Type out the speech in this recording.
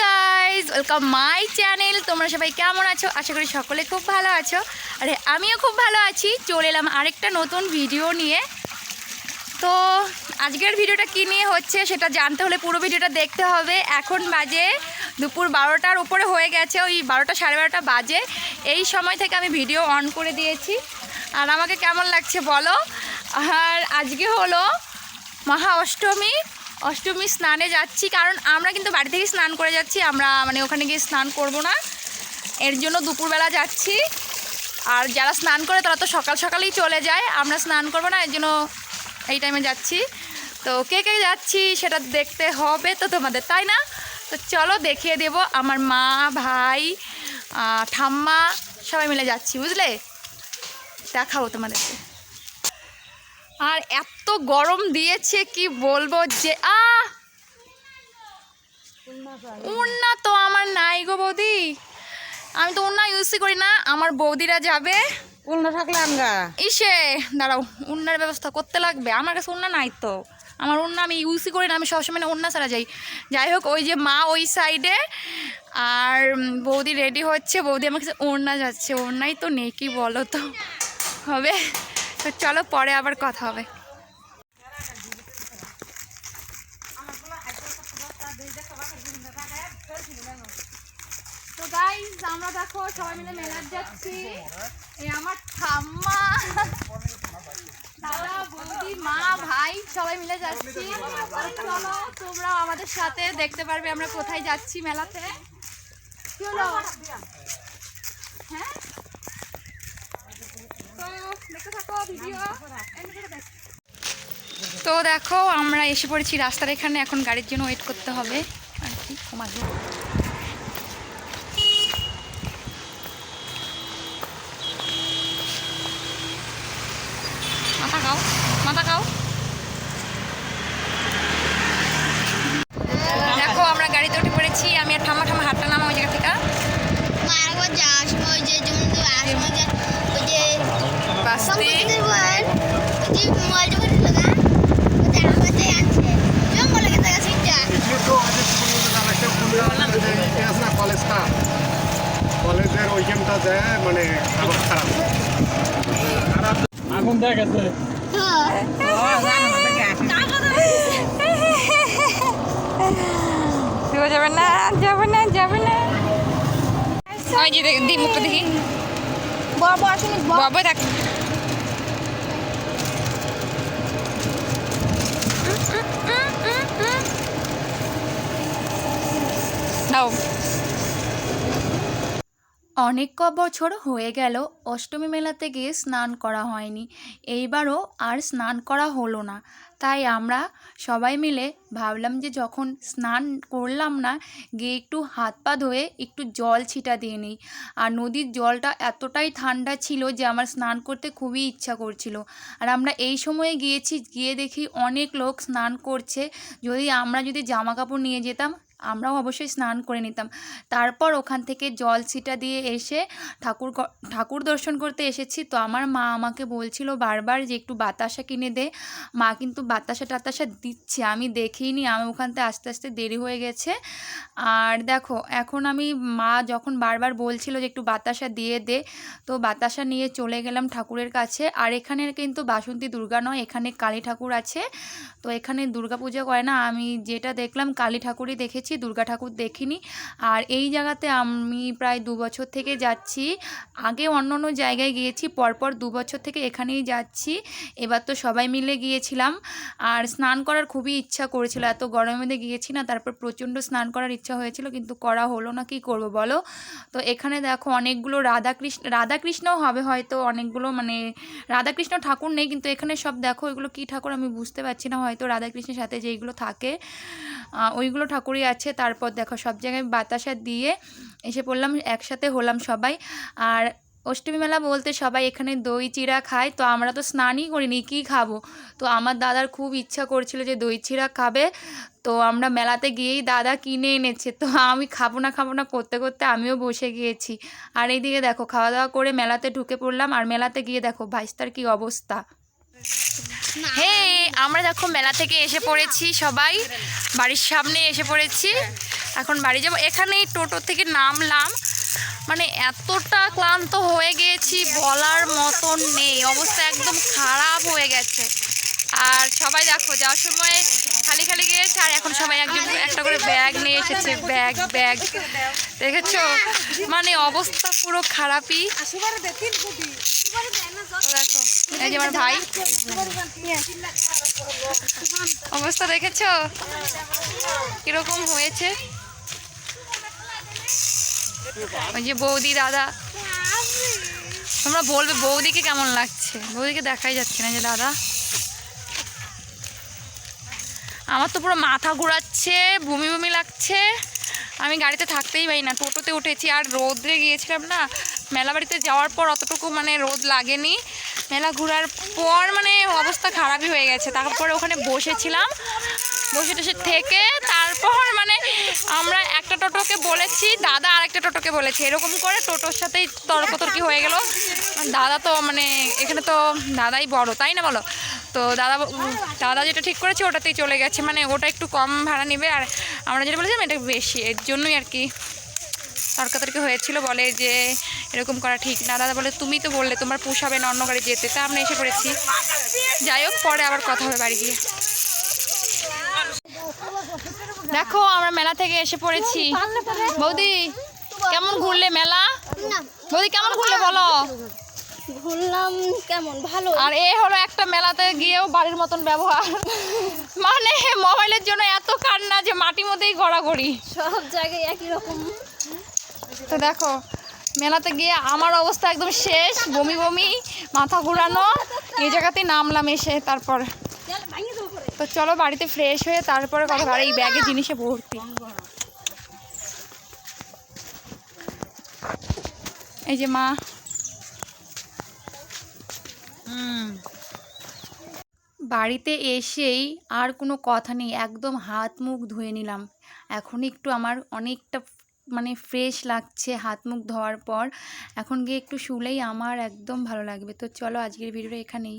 Guys welcome my channel তোমরা সবাই কেমন আছো? আশা করি সকলে খুব ভালো আছো। আরে, আমিও খুব ভালো আছি। চলে এলাম আরেকটা নতুন ভিডিও নিয়ে। তো, আজকের ভিডিওটা কী নিয়ে হচ্ছে সেটা জানতে হলে পুরো ভিডিওটা দেখতে হবে। এখন বাজে দুপুর বারোটার উপরে হয়ে গেছে, ওই বারোটা সাড়ে বারোটা বাজে। এই সময় থেকে আমি ভিডিও অন করে দিয়েছি। আর আমাকে কেমন লাগছে বলো? আর আজকে হলো মহা অষ্টমী অষ্টমী স্নানে যাচ্ছি, কারণ আমরা কিন্তু বাড়ি থেকেই স্নান করে যাচ্ছি, আমরা মানে ওখানে গিয়ে স্নান করব না। এর জন্য দুপুরবেলা যাচ্ছি। আর যারা স্নান করে তারা তো সকাল সকালেই চলে যায়, আমরা স্নান করব না, এর জন্য এই টাইমে যাচ্ছি। তো কে কে যাচ্ছি সেটা দেখতে হবে তো তোমাদের, তাই না? তো চলো দেখিয়ে দেব আমার মা, ভাই ঠাম্মা, সবাই মিলে যাচ্ছি, বুঝলে? দেখাবো তোমাদেরকে। আর এত গরম দিয়েছে কি বলব যে আ উন্না তো আমার নাই গো বৌদি। আমি তো উন্না ইউজই করি না আমার বৌদিরা যাবে। উল্টো থাকলে আমগা ইসে দাঁড়াও উন্নার ব্যবস্থা করতে লাগবে আমার কাছে উন্না নাই তো। আমার উন্না আমি ইউজই করি না আমি সবসময় না উন্না ছাড়া যাই। যাই হোক ওই যে মা ওই সাইডে আর বৌদি রেডি হচ্ছে বৌদি আমার কাছে ওড়না যাচ্ছে ওড়নাই তো নেই কি বলো তো? হবে। তো চলো পরে আবার কথা হবে। তো গাইস আমরা দেখো সবাই মিলে মেলার যাচ্ছি। এই আমার ঠাম্মা। দাদা, বৌদি, মা, ভাই, সবাই মিলে যাচ্ছি। চলো তোমরা আমাদের সাথে দেখতে পারবে আমরা কোথায় যাচ্ছি মেলাতে। কি হলো হ্যাঁ তো দেখতে থাকো ভিডিও তো দেখো, আমরা এসে পড়েছি রাস্তার এখানে। এখন গাড়ির জন্য ওয়েট করতে হবে। আর কি? কমাবে মাথা খাও মাথা খাও দেখো আমরা গাড়িতে উঠে পড়েছি আমি আর ঠাম্মা ঠাম্মা হাতটা নামা ওই জায়গা থেকে মারবার যাওয়ার সময় যে যেমন তো আসার সময় যে ওই যে বাসতে সম্পত্তিদের বল ওই যে মোবাইল যখন ছিল না ওই যে আমাদের আনছে জঙ্গলে গেছে গেছে এটা কলেজটা কলেজের ওইখানটা যায় মানে আবার খারাপ আগুন দেখা যাবে না যাবে না যাবে না। ওই যে দেখ- দি মুখটা দেখি। বড় বড় বাবা। দেখ দাও অনেক ক বছর হয়ে গেল, অষ্টমী মেলাতে গিয়ে স্নান করা হয়নি। এইবারও আর স্নান করা হলো না। তাই আমরা সবাই মিলে ভাবলাম যে যখন স্নান করলাম না, গিয়ে একটু হাত পা ধুয়ে একটু জল ছিটা দিয়ে নিই। আর নদীর জলটা এতটাই ঠান্ডা ছিল যে আমার স্নান করতে খুবই ইচ্ছা করছিল। আর আমরা এই সময়ে গিয়েছি, গিয়ে দেখি অনেক লোক স্নান করছে। যদি আমরা যদি জামা কাপড় নিয়ে যেতাম আমরাও অবশ্যই স্নান করে নিতাম। তারপর ওখান থেকে জল ছিটা দিয়ে এসে ঠাকুর ঠাকুর দর্শন করতে এসেছি। তো আমার মা আমাকে বলছিল বারবার যে একটু বাতাসা কিনে দে। মা কিন্তু বাতাসা টাতাসা দিচ্ছে। আমি দেখিনি। আমি ওখান থেকে আস্তে আস্তে দেরি হয়ে গেছে। আর দেখো, এখন আমি মা যখন বারবার বলছিল যে একটু বাতাসা দিয়ে দে, তো বাতাসা নিয়ে চলে গেলাম ঠাকুরের কাছে। আর এখানে কিন্তু বাসন্তী দুর্গা নয়, এখানে কালী ঠাকুর আছে। তো এখানে দুর্গা পূজা করে না, আমি যেটা দেখলাম কালী ঠাকুরই দেখেছি। দুর্গা ঠাকুর দেখিনি। আর এই জায়গাতে আমি প্রায় দু বছর থেকে যাচ্ছি। আগে অন্য অন্য জায়গায় গিয়েছি, পরপর দু বছর থেকে এখানেই যাচ্ছি। এবার তো সবাই মিলে গিয়েছিলাম। আর স্নান করার খুবই ইচ্ছা করেছিল। এত গরমের মধ্যে গিয়েছি না, তারপর প্রচণ্ড স্নান করার ইচ্ছা হয়েছিল, কিন্তু করা হলো না, কি করব বলো? তো এখানে দেখো অনেকগুলো রাধাকৃষ্ণ, রাধাকৃষ্ণও হবে হয়তো অনেকগুলো মানে রাধাকৃষ্ণ ঠাকুর নেই, কিন্তু এখানে সব দেখো এগুলো কি ঠাকুর আমি বুঝতে পারছি না, হয়তো রাধাকৃষ্ণের সাথে যেইগুলো থাকে ওইগুলো ঠাকুরই আছে। তারপর দেখো সব জায়গায় বাতাসা দিয়ে এসে পড়লাম, একসাথে হলাম সবাই। আর অষ্টমী মেলা বলতে সবাই এখানে দই, চিড়া খায়, তো আমরা তো স্নানই করিনি, কী খাব? তো আমার দাদার খুব ইচ্ছা করছিল যে দই, চিড়া খাবে, তো আমরা মেলাতে গিয়েই দাদা কিনে এনেছে, তো আমি খাব না খাব না করতে করতে আমিও বসে গিয়েছি। আর এইদিকে দেখো খাওয়া দাওয়া করে মেলাতে ঢুকে পড়লাম, আর মেলাতে গিয়ে দেখো ভাইস্তার কি অবস্থা। হে, আমরা দেখো মেলা থেকে এসে পড়েছি সবাই। বাড়ির সামনে এসে পড়েছি। এখন বাড়ি যাব। এখানে টোটো থেকে নামলাম। মানে এতটা ক্লান্ত হয়ে গিয়েছি বলার মতন নেই। অবস্থা একদম খারাপ হয়ে গেছে। আর সবাই দেখো, যাওয়ার সময় খালি খালি গিয়েছে, আর এখন সবাই একজন একটা করে ব্যাগ নিয়ে এসেছে ব্যাগ ব্যাগ দেখেছ? মানে অবস্থা পুরো খারাপই। যে আমার ভাই। অবস্থা দেখেছ? কীরকম হয়েছে? ওই যে বৌদি, দাদা। তোমরা বলবে বৌদিকে কেমন লাগছে? বৌদিকে দেখাই যাচ্ছে না যে দাদা। আমার তো পুরো মাথা ঘোরাচ্ছে, বমি বমি লাগছে। আমি গাড়িতে থাকতেই পারি না, টোটোতে উঠেছি আর রোদে গিয়েছিলাম না। মেলা বাড়িতে যাওয়ার পর অতটুকু মানে রোদ লাগেনি। মেলা ঘোরার পর মানে অবস্থা খারাপই হয়ে গেছে। তারপরে ওখানে বসেছিলাম। বসে টসে থেকে তারপর মানে আমরা একটা টোটোকে বলেছি, দাদা আর একটা টোটোকে বলেছি। এরকম করে টোটোর সাথেই তর্কতর্কি হয়ে গেল। দাদা তো মানে এখানে তো দাদাই বড়, তাই না বলো? তো দাদা দাদা যেটা ঠিক করেছে ওটাতেই চলে গেছে। মানে ওটা একটু কম ভাড়া নেবে আর আমরা যেটা বলেছিলাম এটা বেশি, এর জন্যই আর কি। তর্কাতর্কি হয়েছিল, বলে যে এরকম করা ঠিক না। দাদা বলে, তুমি তো বললে তোমার পোষাবে না অন্য গাড়ি যেতে। তা আমরা এসে পড়েছি যাই হোক, পরে আবার কথা হবে বাড়ি গিয়ে। দেখো, আমরা মেলা থেকে এসে পড়েছি। বৌদি, কেমন ঘুরলে মেলা? বৌদি, কেমন ঘুরলে বলো? ঘুরলাম কেমন? ভালো? আর এ হলো একটা মেলাতে গিয়েও বাড়ির মতন ব্যবহার। মানে মোবাইলের জন্য এত কান্না যে মাটির মধ্যেই গড়াগড়ি। সব জায়গায় একই রকম। তো দেখো মেলাতে গিয়ে আমার অবস্থা একদম শেষ বমি বমি মাথা ঘুরানো। এই জায়গাতেই নামলাম এসে তারপর। তো চলো বাড়িতে ফ্রেশ হয়ে তারপরে কথা আর এই ব্যাগে জিনিসে ভর্তি। এই যে মা বাড়িতে এসেই আর কোনো কথা নেই, একদম হাত মুখ ধুয়ে নিলাম। এখন একটু আমার অনেকটা মানে ফ্রেশ লাগছে হাত মুখ ধোয়ার পর। এখন গিয়ে একটু শুলেই আমার একদম ভালো লাগবে। তো চলো আজকের ভিডিওটা এখানেই।